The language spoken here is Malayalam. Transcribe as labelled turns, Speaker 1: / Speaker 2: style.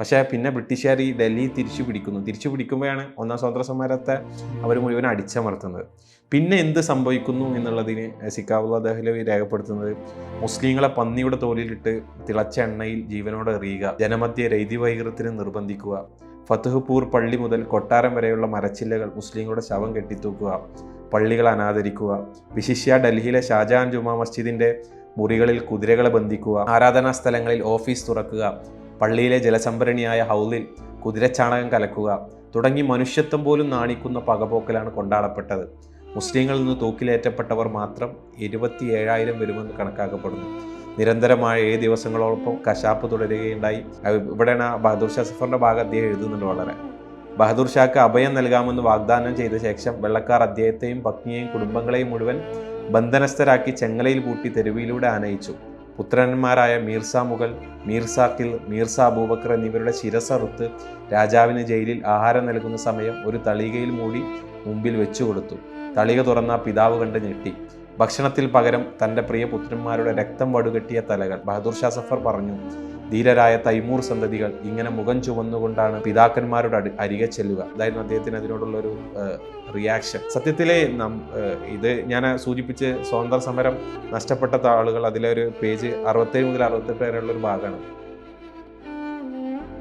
Speaker 1: പക്ഷേ പിന്നെ ബ്രിട്ടീഷുകാർ ഈ ഡൽഹി തിരിച്ചു പിടിക്കുന്നു. തിരിച്ചു പിടിക്കുമ്പോഴാണ് ഒന്നാം സ്വാതന്ത്ര്യ സമരത്തെ അവർ മുഴുവൻ അടിച്ചമർത്തുന്നത്. പിന്നെ എന്ത് സംഭവിക്കുന്നു എന്നുള്ളതിന് സിക്കാവുള്ള ദഹ്ലവി രേഖപ്പെടുത്തുന്നത് മുസ്ലിങ്ങളെ പന്നിയുടെ തോലിലിട്ട് തിളച്ച എണ്ണയിൽ ജീവനോടെ എറിയുക ജനമധ്യ രൈതിവൈകൃതത്തിന് നിർബന്ധിക്കുക ഫത്തുഹ്പൂർ പള്ളി മുതൽ കൊട്ടാരം വരെയുള്ള മരച്ചില്ലകൾ മുസ്ലിങ്ങളുടെ ശവം കെട്ടിത്തൂക്കുക പള്ളികൾ അനാദരിക്കുക വിശിഷ്യ ഡൽഹിയിലെ ഷാജഹാൻ ജുമാ മസ്ജിദിന്റെ മുറികളിൽ കുതിരകളെ ബന്ധിക്കുക ആരാധനാ സ്ഥലങ്ങളിൽ ഓഫീസ് തുറക്കുക പള്ളിയിലെ ജലസംഭരണിയായ ഹൗലിൽ കുതിരച്ചാണകം കലക്കുക തുടങ്ങി മനുഷ്യത്വം പോലും നാണിക്കുന്ന പകപോക്കലാണ് കൊണ്ടാടപ്പെട്ടത്. മുസ്ലിങ്ങളിൽ നിന്ന് തൂക്കിലേറ്റപ്പെട്ടവർ മാത്രം ഇരുപത്തി ഏഴായിരം വരുമെന്ന് കണക്കാക്കപ്പെടുന്നു. നിരന്തരമായ ഏഴ് ദിവസങ്ങളോടൊപ്പം കശാപ്പ് തുടരുകയുണ്ടായി. ഇവിടെയാണ് ബഹദൂർ ഷാ സഫറിന്റെ ഭാഗം അദ്ദേഹം എഴുതുന്നുണ്ട് വളരെ. ബഹദൂർ ഷാക്ക് അഭയം നൽകാമെന്ന് വാഗ്ദാനം ചെയ്ത ശേഷം വെള്ളക്കാർ അദ്ദേഹത്തെയും പത്നിയെയും കുടുംബങ്ങളെയും മുഴുവൻ ബന്ധനസ്ഥരാക്കി ചെങ്ങലയിൽ കൂട്ടി തെരുവിലൂടെ ആനയിച്ചു. പുത്രന്മാരായ മീർസ മുഗൾ മീർസാക്കിൽ മീർസ അബൂബക്കർ എന്നിവരുടെ ശിരസറുത്ത് രാജാവിന് ജയിലിൽ ആഹാരം നൽകുന്ന സമയം ഒരു തളികയിൽ മൂടി മുമ്പിൽ വെച്ചു കൊടുത്തു തളിക തുറന്ന പിതാവ് കണ്ട് ഞെട്ടി. ഭക്ഷണത്തിൽ പകരം തന്റെ പ്രിയ പുത്രന്മാരുടെ രക്തം വടുകെട്ടിയ തലകൾ. ബഹദൂർ ഷാ സഫർ പറഞ്ഞു ധീരരായ തൈമൂർ സന്തതികൾ ഇങ്ങനെ മുഖം ചുവന്നുകൊണ്ടാണ് പിതാക്കന്മാരുടെ അരികെ ചെല്ലുക. അതായിരുന്നു അദ്ദേഹത്തിന് അതിനോടുള്ള ഒരു റിയാക്ഷൻ സത്യത്തിലെ നം ഇത് ഞാൻ സൂചിപ്പിച്ച് സ്വാതന്ത്ര്യ സമരം നഷ്ടപ്പെട്ട ആളുകൾ അതിലെ ഒരു പേജ് അറുപത്തേഴ് മുതൽ അറുപത്തെട്ട് വരെയുള്ള ഒരു ഭാഗമാണ്.